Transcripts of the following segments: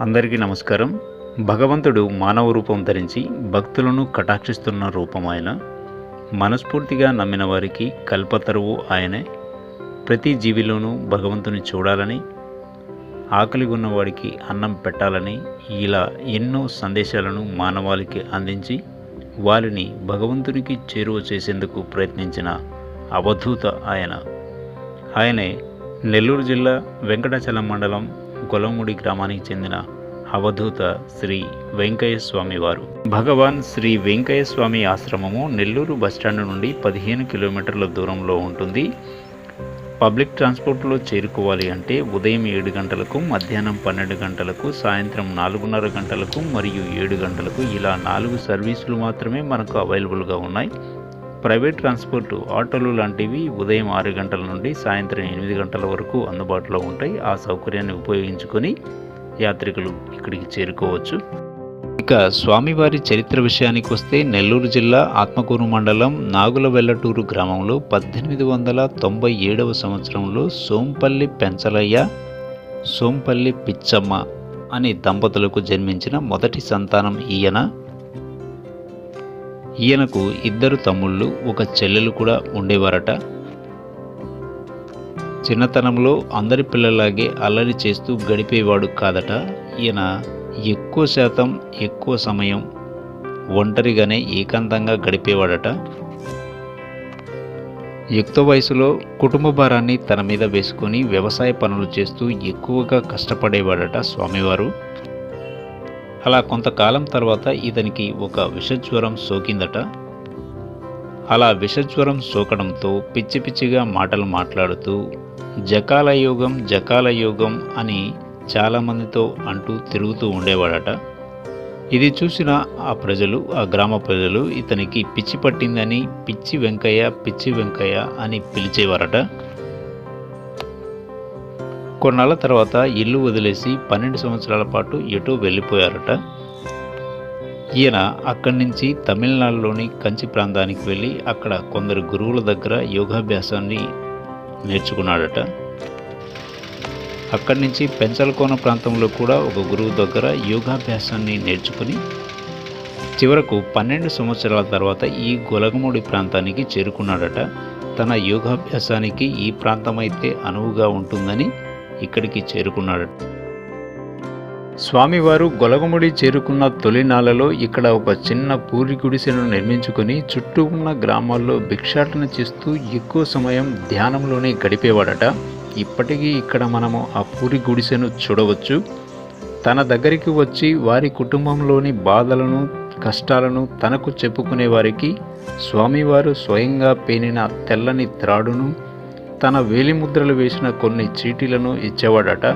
అందరికీ నమస్కారం. భగవంతుడు మానవ రూపం ధరించి భక్తులను కటాక్షిస్తున్న రూపం ఆయన. మనస్ఫూర్తిగా నమ్మిన వారికి కల్పతరువు ఆయనే. ప్రతి జీవిలోనూ భగవంతుని చూడాలని ఆకలి ఉన్నవాడికి అన్నం పెట్టాలని ఇలా ఎన్నో సందేశాలను మానవాళికి అందించి వారిని భగవంతునికి చేరువ చేసేందుకు ప్రయత్నించిన అవధూత ఆయన. ఆయనే నెల్లూరు జిల్లా వెంకటాచలం మండలం గొలముడి గ్రామానికి చెందిన అవధూత శ్రీ వెంకయ్య స్వామి వారు. భగవాన్ శ్రీ వెంకయ్య స్వామి ఆశ్రమము నెల్లూరు బస్టాండ్ నుండి పదిహేను కిలోమీటర్ల దూరంలో ఉంటుంది. పబ్లిక్ ట్రాన్స్పోర్ట్లో చేరుకోవాలి అంటే ఉదయం ఏడు గంటలకు మధ్యాహ్నం పన్నెండు గంటలకు సాయంత్రం నాలుగున్నర గంటలకు మరియు ఏడు గంటలకు ఇలా నాలుగు సర్వీసులు మాత్రమే మనకు అవైలబుల్గా ఉన్నాయి. ప్రైవేట్ ట్రాన్స్పోర్ట్ ఆటోలు లాంటివి ఉదయం ఆరు గంటల నుండి సాయంత్రం ఎనిమిది గంటల వరకు అందుబాటులో ఉంటాయి. ఆ సౌకర్యాన్ని ఉపయోగించుకొని యాత్రికులు ఇక్కడికి చేరుకోవచ్చు. ఇక స్వామివారి చరిత్ర విషయానికి వస్తే నెల్లూరు జిల్లా ఆత్మకూరు మండలం నాగుల వెల్లటూరు గ్రామంలో పద్దెనిమిది వందల తొంభై ఏడవ సంవత్సరంలో సోంపల్లి పెంచలయ్య సోంపల్లి పిచ్చమ్మ అనే దంపతులకు జన్మించిన మొదటి సంతానం ఈయన. ఈయనకు ఇద్దరు తమ్ముళ్ళు ఒక చెల్లెలు కూడా ఉండేవారట. చిన్నతనంలో అందరి పిల్లలాగే అల్లరి చేస్తూ గడిపేవాడు కాదట. ఈయన ఎక్కువ శాతం ఎక్కువ సమయం ఒంటరిగానే ఏకాంతంగా గడిపేవాడట. యుక్త వయసులో కుటుంబ భారాన్ని తన మీద వేసుకొని వ్యవసాయ పనులు చేస్తూ ఎక్కువగా కష్టపడేవాడట స్వామివారు. అలా కొంతకాలం తర్వాత ఇతనికి ఒక విషజ్వరం సోకిందట. అలా విషజ్వరం సోకడంతో పిచ్చి పిచ్చిగా మాటలు మాట్లాడుతూ జకాల యోగం జకాల యోగం అని చాలామందితో అంటూ తిరుగుతూ ఉండేవాడట. ఇది చూసిన ఆ ప్రజలు ఆ గ్రామ ప్రజలు ఇతనికి పిచ్చి పట్టిందని పిచ్చి వెంకయ్య పిచ్చి వెంకయ్య అని పిలిచేవారట. కొన్నాళ్ళ తర్వాత ఇల్లు వదిలేసి పన్నెండు సంవత్సరాల పాటు ఎటో వెళ్ళిపోయారట. ఈయన అక్కడి నుంచి తమిళనాడులోని కంచి ప్రాంతానికి వెళ్ళి అక్కడ కొందరు గురువుల దగ్గర యోగాభ్యాసాన్ని నేర్చుకున్నాడట. అక్కడి నుంచి పెంచలకోన ప్రాంతంలో కూడా ఒక గురువు దగ్గర యోగాభ్యాసాన్ని నేర్చుకుని చివరకు పన్నెండు సంవత్సరాల తర్వాత ఈ గొలగముడి ప్రాంతానికి చేరుకున్నాడట. తన యోగాభ్యాసానికి ఈ ప్రాంతం అయితే అనువుగా ఉంటుందని ఇక్కడికి చేరుకున్నాడు. స్వామివారు గొలగముడి చేరుకున్న తొలినాలలో ఇక్కడ ఒక చిన్న పూరి గుడిసెను నిర్మించుకొని చుట్టూ ఉన్న గ్రామాల్లో భిక్షాటన చేస్తూ ఎక్కువ సమయం ధ్యానంలోనే గడిపేవాడట. ఇప్పటికీ ఇక్కడ మనము ఆ పూరి గుడిసెను చూడవచ్చు. తన దగ్గరికి వచ్చి వారి కుటుంబంలోని బాధలను కష్టాలను తనకు చెప్పుకునే వారికి స్వామివారు స్వయంగా పేనిన తెల్లని త్రాడును తన వేలిముద్రలు వేసిన కొన్ని చీటీలను ఇచ్చేవాడట.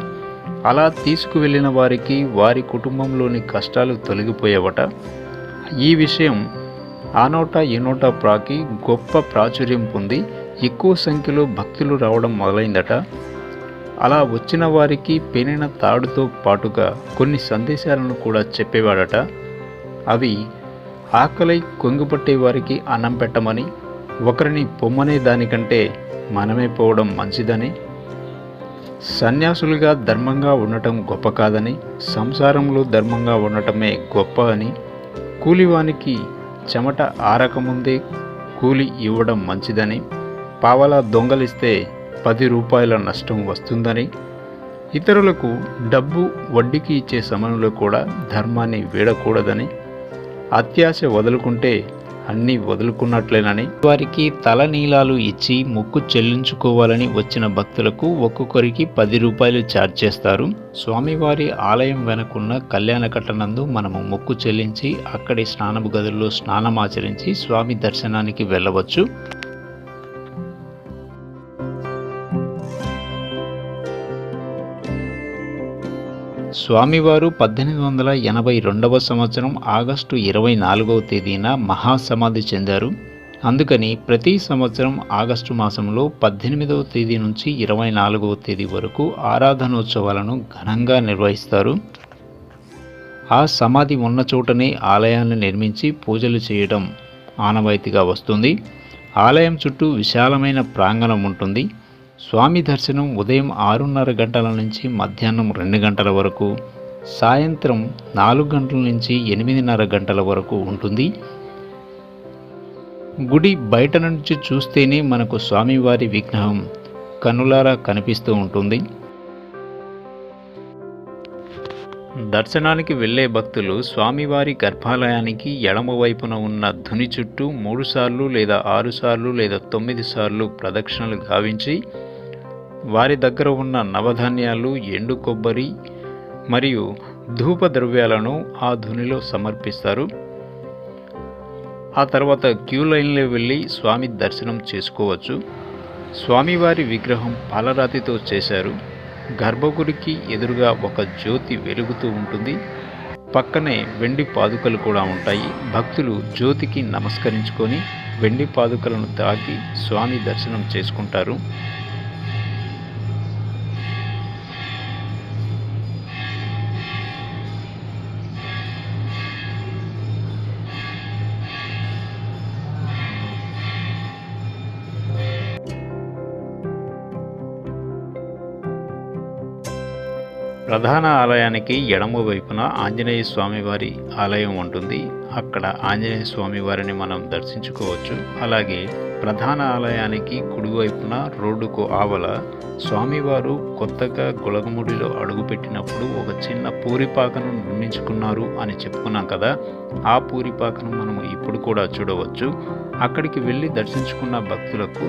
అలా తీసుకువెళ్ళిన వారికి వారి కుటుంబంలోని కష్టాలు తొలగిపోయేవట. ఈ విషయం ఆ నోట ఈ నోట ప్రాకి గొప్ప ప్రాచుర్యం పొంది ఎక్కువ సంఖ్యలో భక్తులు రావడం మొదలైందట. అలా వచ్చిన వారికి పెనిన తాడుతో పాటుగా కొన్ని సందేశాలను కూడా చెప్పేవాడట. అవి ఆకలి కొంగుపట్టే వారికి అన్నం పెట్టమని ఒకరిని పొమ్మనే దానికంటే మనమే పోవడం మంచిదని సన్యాసులుగా ధర్మంగా ఉండటం గొప్ప కాదని సంసారంలో ధర్మంగా ఉండటమే గొప్ప అని కూలివానికి చెమట ఆరకముందే కూలి ఇవ్వడం మంచిదని పావలా దొంగలిస్తే పది రూపాయల నష్టం వస్తుందని ఇతరులకు డబ్బు వడ్డీకి ఇచ్చే సమయంలో కూడా ధర్మాన్ని వీడకూడదని అత్యాశ వదులుకుంటే అన్నీ వదులుకున్నట్లేనని. వారికి తల నీలాలు ఇచ్చి ముక్కు చెల్లించుకోవాలని వచ్చిన భక్తులకు ఒక్కొక్కరికి పది రూపాయలు ఛార్జ్ చేస్తారు. స్వామివారి ఆలయం వెనకున్న కళ్యాణ కట్టనందు మనము మొక్కు చెల్లించి అక్కడి స్నానపు గదుల్లో స్నానం ఆచరించి స్వామి దర్శనానికి వెళ్ళవచ్చు. స్వామివారు పద్దెనిమిది వందల ఎనభై రెండవ సంవత్సరం ఆగస్టు ఇరవై నాలుగవ తేదీన మహాసమాధి చెందారు. అందుకని ప్రతి సంవత్సరం ఆగస్టు మాసంలో పద్దెనిమిదవ తేదీ నుంచి ఇరవై నాలుగవ తేదీ వరకు ఆరాధనోత్సవాలను ఘనంగా నిర్వహిస్తారు. ఆ సమాధి ఉన్న చోటనే ఆలయాన్ని నిర్మించి పూజలు చేయడం ఆనవాయితీగా వస్తుంది. ఆలయం చుట్టూ విశాలమైన ప్రాంగణం ఉంటుంది. స్వామి దర్శనం ఉదయం ఆరున్నర గంటల నుంచి మధ్యాహ్నం రెండు గంటల వరకు సాయంత్రం నాలుగు గంటల నుంచి ఎనిమిదిన్నర గంటల వరకు ఉంటుంది. గుడి బయట నుంచి చూస్తేనే మనకు స్వామివారి విగ్రహం కనులారా కనిపిస్తూ ఉంటుంది. దర్శనానికి వెళ్ళే భక్తులు స్వామివారి గర్భాలయానికి ఎడమవైపున ఉన్న ధుని చుట్టూ మూడుసార్లు లేదా ఆరుసార్లు లేదా తొమ్మిది సార్లు ప్రదక్షిణలు గావించి వారి దగ్గర ఉన్న నవధాన్యాలు ఎండు కొబ్బరి మరియు ధూప ద్రవ్యాలను ఆ ధునిలో సమర్పిస్తారు. ఆ తర్వాత క్యూ లైన్లో వెళ్ళి స్వామి దర్శనం చేసుకోవచ్చు. స్వామివారి విగ్రహం పాలరాతితో చేశారు. గర్భగుడికి ఎదురుగా ఒక జ్యోతి వెలుగుతూ ఉంటుంది. పక్కనే వెండి పాదుకలు కూడా ఉంటాయి. భక్తులు జ్యోతికి నమస్కరించుకొని వెండి పాదుకలను తాకి స్వామి దర్శనం చేసుకుంటారు. ప్రధాన ఆలయానికి ఎడమ వైపున ఆంజనేయ స్వామివారి ఆలయం ఉంటుంది. అక్కడ ఆంజనేయ స్వామి వారిని మనం దర్శించుకోవచ్చు. అలాగే ప్రధాన ఆలయానికి కుడివైపున రోడ్డుకు ఆవల స్వామివారు కొత్తగా గులగముడిలో అడుగుపెట్టినప్పుడు ఒక చిన్న పూరిపాకను నిర్మించుకున్నారు అని చెప్పుకున్నాం కదా. ఆ పూరిపాకను మనం ఇప్పుడు కూడా చూడవచ్చు. అక్కడికి వెళ్ళి దర్శించుకున్న భక్తులకు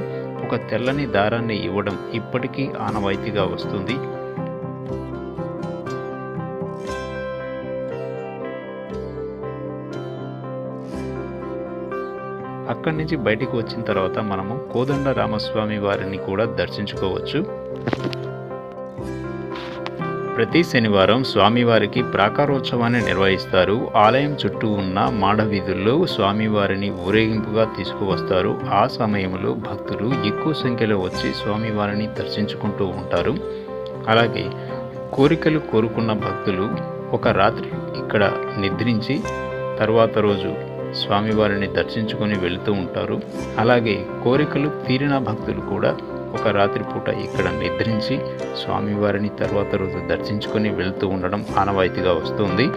ఒక తెల్లని దారాన్ని ఇవ్వడం ఇప్పటికీ ఆనవాయితీగా వస్తుంది. అక్కడి నుంచి బయటికి వచ్చిన తర్వాత మనము కోదండ రామస్వామి వారిని కూడా దర్శించుకోవచ్చు. ప్రతి శనివారం స్వామివారికి ప్రాకారోత్సవాన్ని నిర్వహిస్తారు. ఆలయం చుట్టూ ఉన్న మాడవీధుల్లో స్వామివారిని ఊరేగింపుగా తీసుకువస్తారు. ఆ సమయంలో భక్తులు ఎక్కువ సంఖ్యలో వచ్చి స్వామివారిని దర్శించుకుంటూ ఉంటారు. అలాగే కోరికలు కోరుకున్న భక్తులు ఒక రాత్రి ఇక్కడ నిద్రించి తర్వాత రోజు స్వామివారిని దర్శించుకొని వెళుతూ ఉంటారు. అలాగే కోరికలు తీరిన భక్తులు కూడా ఒక రాత్రిపూట ఇక్కడ నిద్రించి స్వామివారిని తర్వాత రోజు దర్శించుకొని వెళుతూ ఉండడం ఆనవాయితీగా వస్తుంది.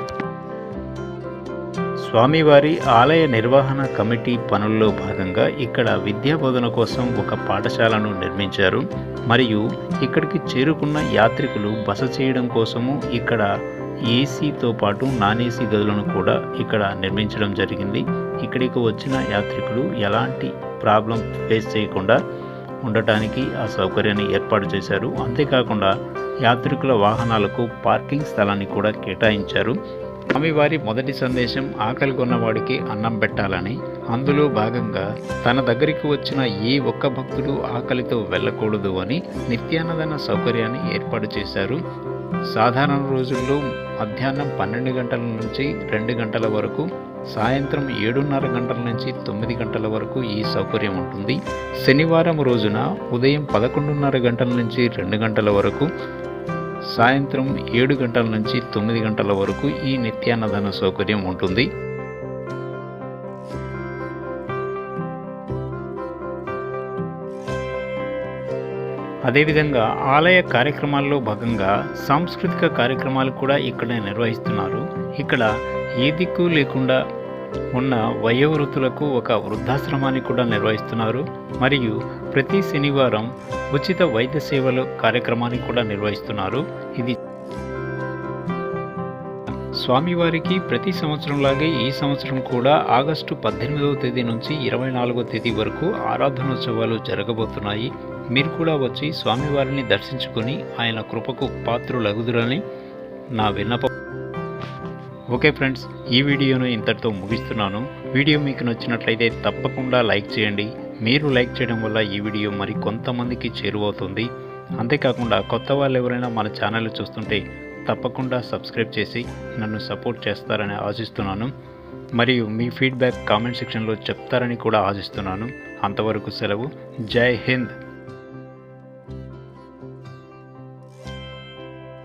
స్వామివారి ఆలయ నిర్వహణ కమిటీ పనుల్లో భాగంగా ఇక్కడ విద్యా బోధన కోసం ఒక పాఠశాలను నిర్మించారు. మరియు ఇక్కడికి చేరుకున్న యాత్రికులు బస చేయడం కోసము ఇక్కడ ఏసీతో పాటు నాన్ ఏసీ గదులను కూడా ఇక్కడ నిర్మించడం జరిగింది. ఇక్కడికి వచ్చిన యాత్రికులు ఎలాంటి ప్రాబ్లం ఫేస్ చేయకుండా ఉండటానికి ఆ సౌకర్యాన్ని ఏర్పాటు చేశారు. అంతేకాకుండా యాత్రికుల వాహనాలకు పార్కింగ్ స్థలాన్ని కూడా కేటాయించారు. స్వామివారి మొదటి సందేశం ఆకలి కొన్నవాడికి అన్నం పెట్టాలని. అందులో భాగంగా తన దగ్గరికి వచ్చిన ఏ ఒక్క భక్తుడు ఆకలితో వెళ్ళకూడదు అని నిత్యాన్నదాన సౌకర్యాన్ని ఏర్పాటు చేశారు. సాధారణ రోజుల్లో మధ్యాహ్నం పన్నెండు గంటల నుంచి రెండు గంటల వరకు సాయంత్రం ఏడున్నర గంటల నుంచి తొమ్మిది గంటల వరకు ఈ సౌకర్యం ఉంటుంది. శనివారం రోజున ఉదయం పదకొండున్నర గంటల నుంచి రెండు గంటల వరకు సాయంత్రం ఏడు గంటల నుంచి తొమ్మిది గంటల వరకు ఈ నిత్యాన్నదాన సౌకర్యం ఉంటుంది. అదేవిధంగా ఆలయ కార్యక్రమాల్లో భాగంగా సాంస్కృతిక కార్యక్రమాలు కూడా ఇక్కడ నిర్వహిస్తున్నారు. ఇక్కడ ఏ దిక్కు లేకుండా ఉన్న వయోవృత్తులకు ఒక వృద్ధాశ్రమాన్ని కూడా నిర్వహిస్తున్నారు. మరియు ప్రతి శనివారం ఉచిత వైద్య సేవలు కార్యక్రమాన్ని కూడా నిర్వహిస్తున్నారు. ఇది స్వామివారికి ప్రతి సంవత్సరంలాగే ఈ సంవత్సరం కూడా ఆగస్టు పద్దెనిమిదవ తేదీ నుంచి ఇరవై నాలుగో తేదీ వరకు ఆరాధనోత్సవాలు జరగబోతున్నాయి. మీరు కూడా వచ్చి స్వామివారిని దర్శించుకొని ఆయన కృపకు పాత్రులగుదురని నా విన్నపం. ఓకే ఫ్రెండ్స్ ఈ వీడియోను ఇంతటితో ముగిస్తున్నాను. వీడియో మీకు నచ్చినట్లయితే తప్పకుండా లైక్ చేయండి. మీరు లైక్ చేయడం వల్ల ఈ వీడియో మరి కొంతమందికి చేరువవుతుంది. అంతేకాకుండా కొత్త వాళ్ళు ఎవరైనా మన ఛానల్ చూస్తుంటే తప్పకుండా సబ్స్క్రైబ్ చేసి నన్ను సపోర్ట్ చేస్తారని ఆశిస్తున్నాను. మరియు మీ ఫీడ్బ్యాక్ కామెంట్ సెక్షన్లో చెప్తారని కూడా ఆశిస్తున్నాను. అంతవరకు సెలవు. జై హింద్.